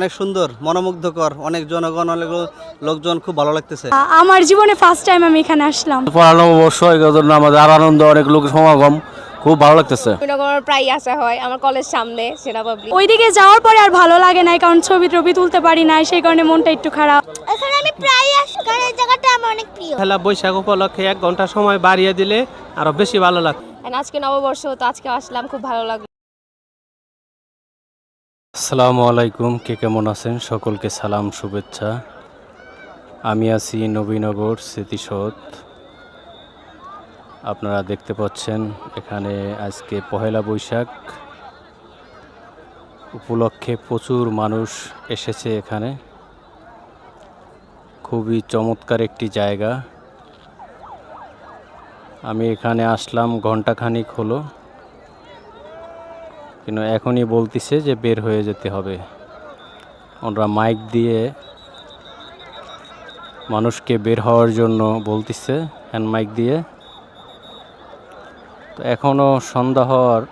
অনেক সুন্দর মনোমুগ্ধকর অনেক জনগণ অনেক লোকজন খুব ভালো লাগতেছে। আমার জীবনে ফার্স্ট টাইম আমি এখানে আসলাম। পড়ানো অবশ্য এই জন্য আমাদের আর আনন্দ অনেক লোক সমাগম খুব ভালো লাগতেছে। প্রায় আসা হয় আমার কলেজ সামনে সেনা ওইদিকে যাওয়ার পরে আর ভালো লাগে না কারণ ছবি টবি তুলতে পারি না সেই কারণে মনটা একটু খারাপ। এখানে আমি প্রায় আসি কারণ এই জায়গাটা আমার অনেক প্রিয়। পহেলা বৈশাখ উপলক্ষে এক ঘণ্টা সময় বাড়িয়ে দিলে আরও বেশি ভালো লাগতো আজকে নববর্ষ তো আজকে আসলাম খুব ভালো লাগল। আসসালামু আলাইকুম, কে কেমন আছেন? সকলকে সালাম, শুভেচ্ছা। আমি আছি নবীনগর স্মৃতিসৌধ। আপনারা দেখতে পাচ্ছেন এখানে আজকে পহেলা বৈশাখ। উপলক্ষে প্রচুর মানুষ এসেছে এখানে। খুবই চমৎকার একটি জায়গা। আমি এখানে আসলাম ঘন্টাখানিক হলো। কিন্তু এখনই বলতিছে যে বের হয়ে যেতে হবে। ওরা মাইক দিয়ে মানুষকে বের হওয়ার জন্য বলতিছে, হ্যান্ড মাইক দিয়ে। তো এখনও সন্ধ্যা হওয়ার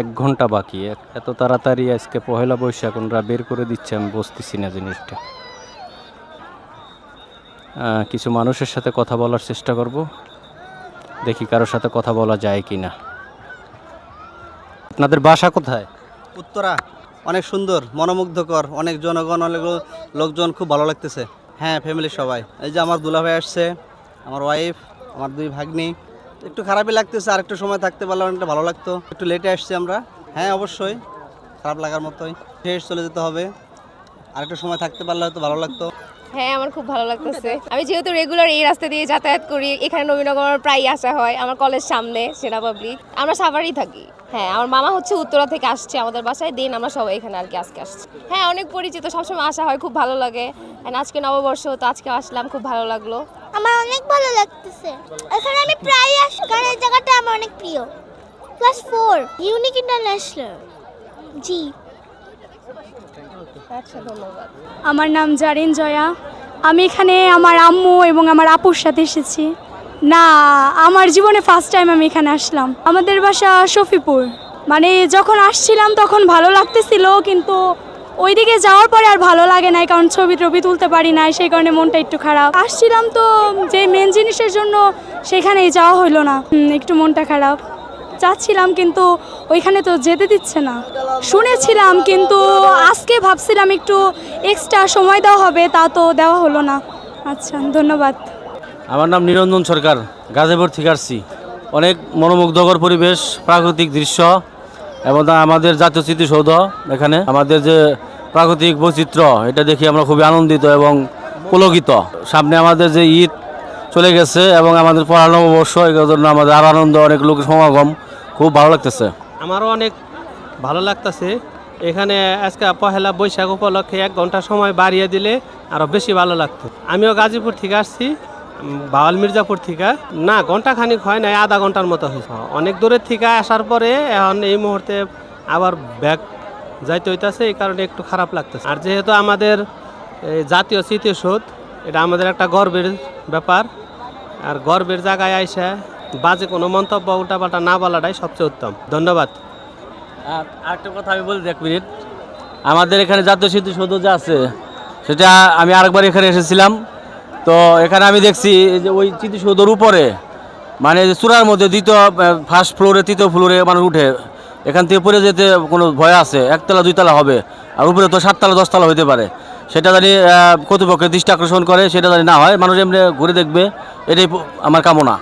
এক ঘণ্টা বাকি। এত তাড়াতাড়ি আজকে পহেলা বৈশাখ ওনারা বের করে দিচ্ছে, আমি বুঝতেছি না জিনিসটা। কিছু মানুষের সাথে কথা বলার চেষ্টা করব। দেখি কারোর সাথে কথা বলা যায় কি না আপনাদের বাসা কোথায়? উত্তরা। অনেক সুন্দর, মনোমুগ্ধকর, অনেক জনগণ, অনেক লোকজন, খুব ভালো লাগতেছে। হ্যাঁ ফ্যামিলি সবাই। এই যে আমার দুলাভাই আসছে, আমার ওয়াইফ আমার দুই ভাগ্নি। একটু খারাপই লাগতেছে আর একটু সময় থাকতে পারলে অনেকটা ভালো লাগতো। একটু লেটে আসছি আমরা। হ্যাঁ অবশ্যই। খারাপ লাগার মতোই। শেষ চলে যেতে হবে। আর একটু সময় থাকতে পারলে হয়তো ভালো লাগতো। হ্যাঁ আমার খুব ভালো লাগতেছে। আমি যেহেতু রেগুলার এই রাস্তা দিয়ে যাতায়াত করি, এখানে নবীনগর প্রায় আসা হয়, আমার কলেজ সামনে, সেনা পাবলিক আমরা সাভারেই থাকি। হ্যাঁ আমার মামা হচ্ছে উত্তরা থেকে আসছে আমাদের বাসায় দিন আমরা সবাই এখানে আর কি আজকে আসছি। হ্যাঁ অনেক পরিচিত, সবসময় আসা হয়, খুব ভালো লাগে। আজকে নববর্ষ, তো আজকে আসলাম, খুব ভালো লাগল। আমার অনেক ভালো লাগতেছে। এখানে আমি প্রায় আসি, কারণ এই জায়গাটা আমার অনেক প্রিয়। ক্লাস ফোর ইউনিক ইন্টারন্যাশনাল জি। আমার নাম জারিন জয়া। আমি এখানে আমার আম্মু এবং আমার আপুর সাথে এসেছি। না, আমার জীবনে ফার্স্ট টাইম আমি এখানে আসলাম। আমাদের বাসা শফিপুর। মানে যখন আসছিলাম তখন ভালো লাগতেছিল, কিন্তু ওইদিকে যাওয়ার পরে আর ভালো লাগে না কারণ ছবি টবি তুলতে পারি নাই, সেই কারণে মনটা একটু খারাপ। আসছিলাম তো যে মেন জিনিসের জন্য সেখানেই যাওয়া হইল না। একটু মনটা খারাপ। চাচ্ছিলাম, কিন্তু ওইখানে তো যেতে দিচ্ছে না। শুনেছিলাম, কিন্তু আজকে ভাবছিলাম একটু এক্সট্রা সময় দেওয়া হবে, তা তো দেওয়া হলো না। আচ্ছা ধন্যবাদ। আমার নাম নিরঞ্জন সরকার, গাজীপুর থেকে আসছি। অনেক মনোমুগ্ধকর পরিবেশ, প্রাকৃতিক দৃশ্য, এবং আমাদের জাতীয় স্মৃতিসৌধ এখানে। আমাদের যে প্রাকৃতিক বৈচিত্র্য, এটা দেখে আমরা খুবই আনন্দিত এবং পুলকিত। সামনে আমাদের যে ঈদ চলে গেছে, এবং আমাদের পড়ানো অবশ্য এই জন্য আমাদের আর আনন্দ, অনেক লোক সমাগম। খুব ভালো লাগতেছে। আমারও অনেক ভালো লাগতেছে। এখানে আজকে পহেলা বৈশাখ উপলক্ষে এক ঘণ্টা সময় বাড়িয়ে দিলে আরও বেশি ভালো লাগতো। আমিও গাজীপুর থেকে আসছি বাওয়াল মির্জাপুর থেকে। না ঘণ্টা খানিক হয় না আধা ঘণ্টার মতো হয়েছে। অনেক দূরের থেকে আসার পরে এখন এই মুহূর্তে আবার ব্যাগ যাইতে হইতাছে, এই কারণে একটু খারাপ লাগতেছে। আর যেহেতু আমাদের জাতীয় স্মৃতিসৌধ, এটা আমাদের একটা গর্বের ব্যাপার। আর গর্বের জায়গায় আইসা বাজে কোনো মন্তব্য উল্টাপাল্টা না বলাটাই সবচেয়ে উত্তম। ধন্যবাদ। আর আরেকটা কথা আমি বলি এক মিনিট। আমাদের এখানে জাতীয় স্মৃতিসৌধ যে আছে, সেটা আমি আরেকবার এখানে এসেছিলাম। তো এখানে আমি দেখছি যে ওই স্মৃতিসৌধের উপরে মানে চূড়ার মধ্যে দ্বিতীয় ফার্স্ট ফ্লোরে তৃতীয় ফ্লোরে মানুষ উঠে, এখান থেকে পড়ে যেতে কোনো ভয় আছে, একতলা, দুইতলা হবে, আর উপরে তো সাততলা, দশতলা হইতে পারে। সেটা জানি কর্তৃপক্ষের দৃষ্টি আকর্ষণ করে, সেটা জানি না হয়, মানুষ এমনি ঘুরে দেখবে, এটাই আমার কামনা।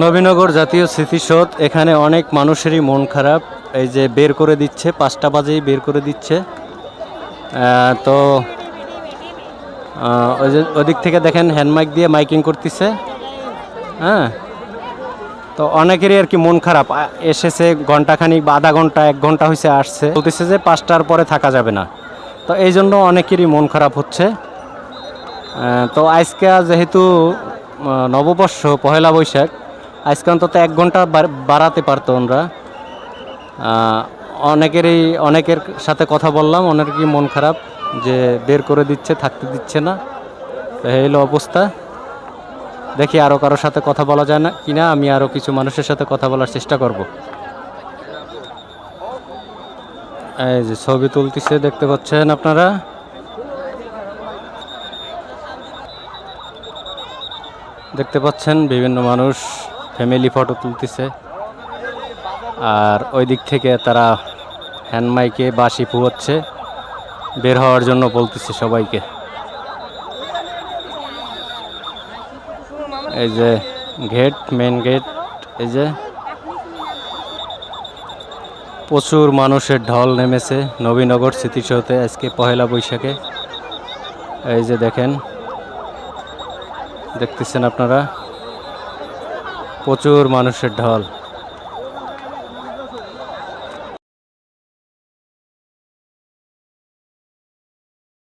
নবীনগর জাতীয় স্মৃতিসৌধ, এখানে অনেক মানুষেরই মন খারাপ। এই যে বের করে দিচ্ছে, পাঁচটা বাজেই বের করে দিচ্ছে। তো ওদিক থেকে দেখেন হ্যান্ডমাইক দিয়ে মাইকিং করতেছে। হ্যাঁ? তো অনেকেরই আর কি মন খারাপ। এসেছে ঘন্টাখানিক বা আধা ঘণ্টা এক ঘণ্টা হয়েছে আসছে। বলতেছে যে পাঁচটার পরে থাকা যাবে না। তো এই জন্য অনেকেরই মন খারাপ হচ্ছে। তো আজকে যেহেতু নববর্ষ, পহেলা বৈশাখ আজকে অন্তত এক ঘণ্টা বাড়াতে পারতো আমরা। অনেকেরই, অনেকের সাথে কথা বললাম, অনেকেরই মন খারাপ যে বের করে দিচ্ছে, থাকতে দিচ্ছে না। এলো অবস্থা। দেখি আরও কারোর সাথে কথা বলা যায় না কি না আমি আরও কিছু মানুষের সাথে কথা বলার চেষ্টা করব। এই যে ছবি তুলতেছে, দেখতে পাচ্ছেন আপনারা? দেখতে পাচ্ছেন বিভিন্ন মানুষ। ফ্যামিলি ফটো তুলতেছে। আর ওই দিক থেকে তারা হ্যান্ডমাইকে বাসি ফুয়াচ্ছে। বের হওয়ার জন্য বলতেছে সবাইকে। এই যে গেট মেন গেট এই যে প্রচুর মানুষের ঢল নেমেছে নবীনগর স্মৃতিসৌধে আজকে পহেলা বৈশাখে। এই যে দেখেন, দেখতেছেন আপনারা? প্রচুর মানুষের ঢল।